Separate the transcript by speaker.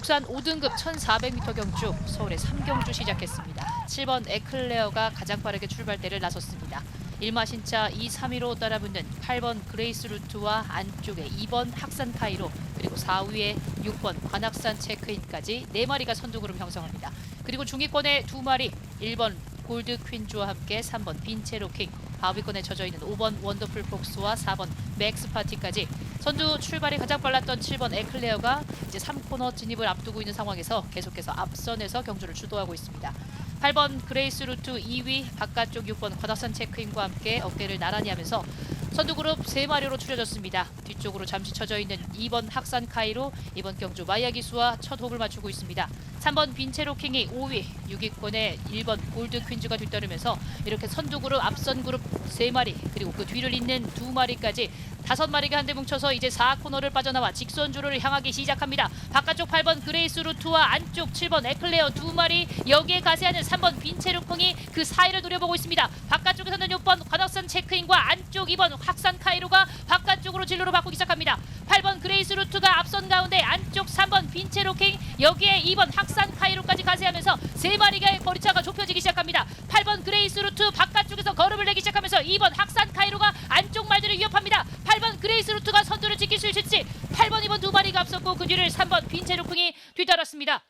Speaker 1: 국산 5등급 1400m 경주 서울의 3경주 시작했습니다. 7번 에클레어가 가장 빠르게 출발대를 나섰습니다. 1마 신차 2, 3위로 따라붙는 8번 그레이스 루트와 안쪽에 2번 학산 카이로 그리고 4위에 6번 관악산 체크인까지 4마리가 선두 그룹 형성합니다. 그리고 중위권에 2마리 1번 골드 퀸즈와 함께 3번 빈체로킹 하위권에 젖어 있는 5번 원더풀 폭스와 4번 맥스 파티까지 선두 출발이 가장 빨랐던 7번 에클레어가 이제 3코너 진입을 앞두고 있는 상황에서 계속해서 앞선에서 경주를 주도하고 있습니다. 8번 그레이스 루트 2위 바깥쪽 6번 관악산 체크인과 함께 어깨를 나란히 하면서 선두 그룹 3마리로 추려졌습니다. 뒤쪽으로 잠시 쳐져 있는 2번 학산 카이로 이번 경주 마야기수와 첫 호흡을 맞추고 있습니다. 3번 빈체로킹이 5위, 6위권에 1번 골드 퀸즈가 뒤따르면서 이렇게 선두 그룹 앞선 그룹 3마리 그리고 그 뒤를 잇는 2마리까지 다섯 마리가 한데 뭉쳐서 이제 4코너를 빠져나와 직선주로를 향하기 시작합니다. 바깥쪽 8번 그레이스 루트와 안쪽 7번 에클레어 두 마리 여기에 가세하는 3번 빈체루콩이 그 사이를 노려보고 있습니다. 바깥쪽에서는 6번 관악산 체크인과 안쪽 2번 확산 카이로가 바깥쪽으로 진로를 바꾸기 시작합니다. 8번 그레이스 루트가 앞선 가운데 안쪽 3번 빈체로킹 여기에 2번 학산 카이로까지 가세하면서 세 마리의 거리차가 좁혀지기 시작합니다. 8번 그레이스 루트 바깥쪽에서 걸음을 내기 시작하면서 2번 학산 카이로가 안쪽 말들을 위협합니다. 8번 그레이스 루트가 선두를 지킬 수 있을지 8번 2번 두 마리가 앞섰고 그 뒤를 3번 빈체로킹이 뒤따랐습니다.